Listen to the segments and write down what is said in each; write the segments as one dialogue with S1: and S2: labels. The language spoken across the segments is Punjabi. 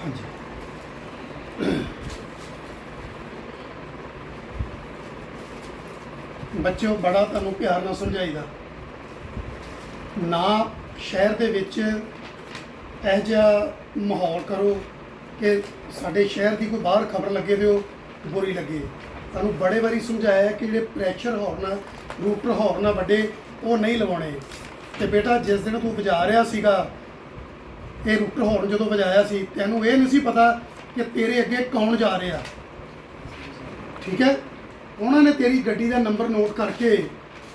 S1: ਹਾਂਜੀ। ਬੱਚਿਓ, ਬੜਾ ਤੁਹਾਨੂੰ ਪਿਆਰ ਨਾਲ ਸਮਝਾਈਦਾ। ਨਾ ਸ਼ਹਿਰ ਦੇ ਵਿੱਚ ਇਹ ਜਿਹਾ ਮਾਹੌਲ ਕਰੋ ਕਿ ਸਾਡੇ ਸ਼ਹਿਰ ਦੀ ਕੋਈ ਬਾਹਰ ਖਬਰ ਲੱਗੇ ਦਿਓ ਬੁਰੀ ਲੱਗੇ। ਤੁਹਾਨੂੰ ਬੜੇ ਵਾਰੀ ਸਮਝਾਇਆ ਕਿ ਜਿਹੜੇ ਪ੍ਰੈਸ਼ਰ ਹਾਰਨ ਰੂਟਰ ਹਾਰਨ ਆ ਵੱਡੇ, ਉਹ ਨਹੀਂ ਲਵਾਉਣੇ। ਤੇ ਬੇਟਾ, ਜਿਸ ਦਿਨ ਤੂੰ ਵਜਾ ਰਿਹਾ ਸੀਗਾ ਇਹ ਰੂਟਰ ਹਾਰਨ ਜਦੋਂ ਵਜਾਇਆ ਸੀ, ਤੈਨੂੰ ਇਹ ਨਹੀਂ ਸੀ ਪਤਾ ਕਿ ਤੇਰੇ ਅੱਗੇ ਕੌਣ ਜਾ ਰਿਹਾ। ਠੀਕ ਹੈ? ਉਹਨਾਂ ਨੇ ਤੇਰੀ ਗੱਡੀ ਦਾ ਨੰਬਰ ਨੋਟ ਕਰਕੇ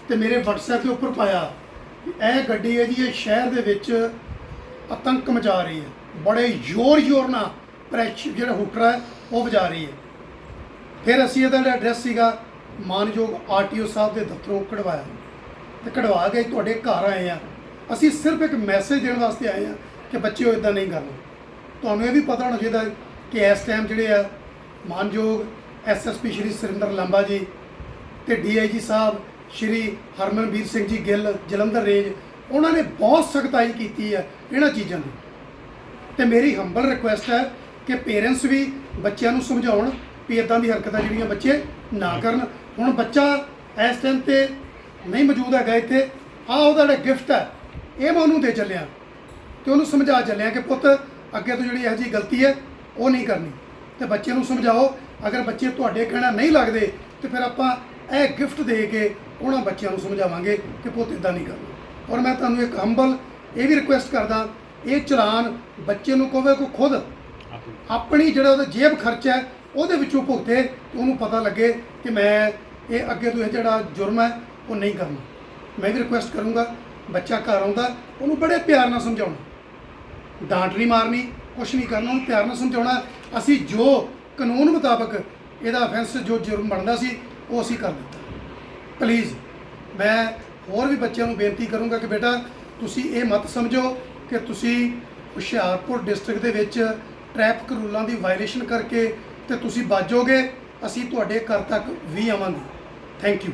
S1: ਤੇ ਮੇਰੇ WhatsApp ਦੇ ਉੱਪਰ ਪਾਇਆ ਇਹ ਗੱਡੀ ਹੈ ਜੀ, ਇਹ ਸ਼ਹਿਰ ਦੇ ਵਿੱਚ ਆਤੰਕ ਮਚਾ ਰਹੀ ਹੈ। ਬੜੇ ਜ਼ੋਰ ਜ਼ੋਰ ਨਾਲ ਪ੍ਰੈਸ਼ਰ ਜਿਹੜਾ ਹੂਟਰ ਹੈ, ਉਹ ਵਜਾ ਰਹੀ ਹੈ। ਫਿਰ ਅਸੀਂ ਇਹਦਾ ਜਿਹੜਾ ਐਡਰੈਸ ਸੀਗਾ, ਮਾਨਯੋਗ ਆਰਟੀਓ ਸਾਹਿਬ ਦੇ ਦਫ਼ਤਰੋਂ ਕਢਵਾਇਆ। ਤੇ ਕਢਵਾ ਕੇ ਤੁਹਾਡੇ ਘਰ ਆਏ ਆ ਅਸੀਂ ਸਿਰਫ ਇੱਕ ਮੈਸੇਜ ਦੇਣ ਵਾਸਤੇ ਆਏ ਆ ਕਿ ਬੱਚਿਓ ਇਦਾਂ ਨਹੀਂ ਕਰਨਾ। ਤੁਹਾਨੂੰ ਇਹ ਵੀ ਪਤਾ ਹੋਣਾ ਚਾਹੀਦਾ ਕਿ ਇਸ ਟਾਈਮ ਜਿਹੜੇ ਆ, ਮਾਨਯੋਗ ਐਸਐਸਪੀ ਸ਼੍ਰੀ ਸੁਰਿੰਦਰ ਲੰਬਾ ਜੀ ਤੇ ਡੀਆਈਜੀ ਸਾਹਿਬ ਸ਼੍ਰੀ ਹਰਮਨਵੀਰ ਸਿੰਘ ਜੀ ਗਿੱਲ, ਜਲੰਧਰ ਰੇਂਜ, ਉਹਨਾਂ ਨੇ ਬਹੁਤ ਸਖਤਾਈ ਕੀਤੀ ਹੈ ਇਹਨਾਂ ਚੀਜ਼ਾਂ ਦੀ। ਤੇ ਮੇਰੀ ਹੰਬਲ ਰਿਕੁਐਸਟ ਹੈ ਕਿ ਪੇਰੈਂਟਸ ਵੀ ਬੱਚਿਆਂ ਨੂੰ ਸਮਝਾਉਣ ਵੀ ਇਦਾਂ ਦੀ ਹਰਕਤਾਂ ਜਿਹੜੀਆਂ ਬੱਚੇ ਨਾ ਕਰਨ। ਹੁਣ ਬੱਚਾ ਇਸ ਟਾਈਮ ਤੇ ਨਹੀਂ ਮੌਜੂਦ ਹੈਗਾ ਇੱਥੇ। ਆ ਉਹਦਾ ਜਿਹੜਾ ਗਿਫਟ ਹੈ, ਇਹ ਮੈਂ ਉਹਨੂੰ ਦੇ ਚੱਲਿਆ। ਤੇ ਉਹਨੂੰ ਸਮਝਾ ਚੱਲਿਆ ਕਿ ਪੁੱਤ, ਅੱਗੇ ਤੋਂ ਜਿਹੜੀ ਇਹੋ ਜਿਹੀ ਗਲਤੀ ਹੈ, ਉਹ ਨਹੀਂ ਕਰਨੀ। ਤੇ ਬੱਚੇ ਨੂੰ ਸਮਝਾਓ, ਅਗਰ ਬੱਚੇ ਤੁਹਾਡੇ ਕਹਿਣਾ ਨਹੀਂ ਲੱਗਦੇ, ਤੇ ਫਿਰ ਆਪਾਂ ਇਹ ਗਿਫਟ ਦੇ ਕੇ ਉਹਨਾਂ ਬੱਚਿਆਂ ਨੂੰ ਸਮਝਾਵਾਂਗੇ ਕਿ ਪੁੱਤ ਇਦਾਂ ਨਹੀਂ ਕਰਨਾ। ਔਰ ਮੈਂ ਤੁਹਾਨੂੰ ਇੱਕ ਹੰਬਲ ਇਹ ਵੀ ਰਿਕੁਐਸਟ ਕਰਦਾ, ਇਹ ਚਲਾਨ ਬੱਚੇ ਨੂੰ ਕਹੋਗੇ ਕੋ ਖੁਦ ਆਪਣੀ ਜਿਹੜਾ ਉਹਦਾ ਜੇਬ ਖਰਚਾ ਹੈ, ਉਹਦੇ ਵਿੱਚੋਂ ਭੁਗਤੇ ਤੇ ਉਹਨੂੰ ਪਤਾ ਲੱਗੇ ਕਿ ਮੈਂ ਇਹ ਅੱਗੇ ਤੋਂ ਇਹ ਜਿਹੜਾ ਜੁਰਮ ਹੈ, ਉਹ ਨਹੀਂ ਕਰਨਾ। ਮੈਂ ਵੀ ਰਿਕੁਐਸਟ ਕਰੂੰਗਾ, ਬੱਚਾ ਘਰ ਆਉਂਦਾ, ਉਹਨੂੰ ਬੜੇ ਪਿਆਰ ਨਾਲ ਸਮਝਾਉਣਾ। ਡਾਂਟ ਨਹੀਂ ਮਾਰਨੀ, ਕੁਛ ਨਹੀਂ ਕਰਨਾ, ਉਹਨੂੰ ਪਿਆਰ ਨਾਲ ਸਮਝਾਉਣਾ। ਅਸੀਂ ਜੋ ਕਾਨੂੰਨ ਮੁਤਾਬਕ ਇਹਦਾ ਅਫੈਂਸ ਜੋ ਜੁਰਮ ਬਣਦਾ ਸੀ, ਉਹ ਅਸੀਂ ਕਰ ਦਿੱਤਾ। ਪਲੀਜ਼ ਮੈਂ ਹੋਰ ਵੀ ਬੱਚਿਆਂ ਨੂੰ ਬੇਨਤੀ ਕਰੂੰਗਾ ਕਿ ਬੇਟਾ, ਤੁਸੀਂ ਇਹ ਮਤ ਸਮਝੋ ਕਿ ਤੁਸੀਂ ਹੁਸ਼ਿਆਰਪੁਰ ਡਿਸਟ੍ਰਿਕਟ ਦੇ ਵਿੱਚ ਟ੍ਰੈਫਿਕ ਰੂਲਾਂ ਦੀ ਵਾਇਲੇਸ਼ਨ ਕਰਕੇ ਤੇ ਤੁਸੀਂ ਬਾਜੋਗੇ ਅਸੀਂ ਤੁਹਾਡੇ ਘਰ ਤੱਕ ਵੀ ਆਵਾਂਗੇ। Thank you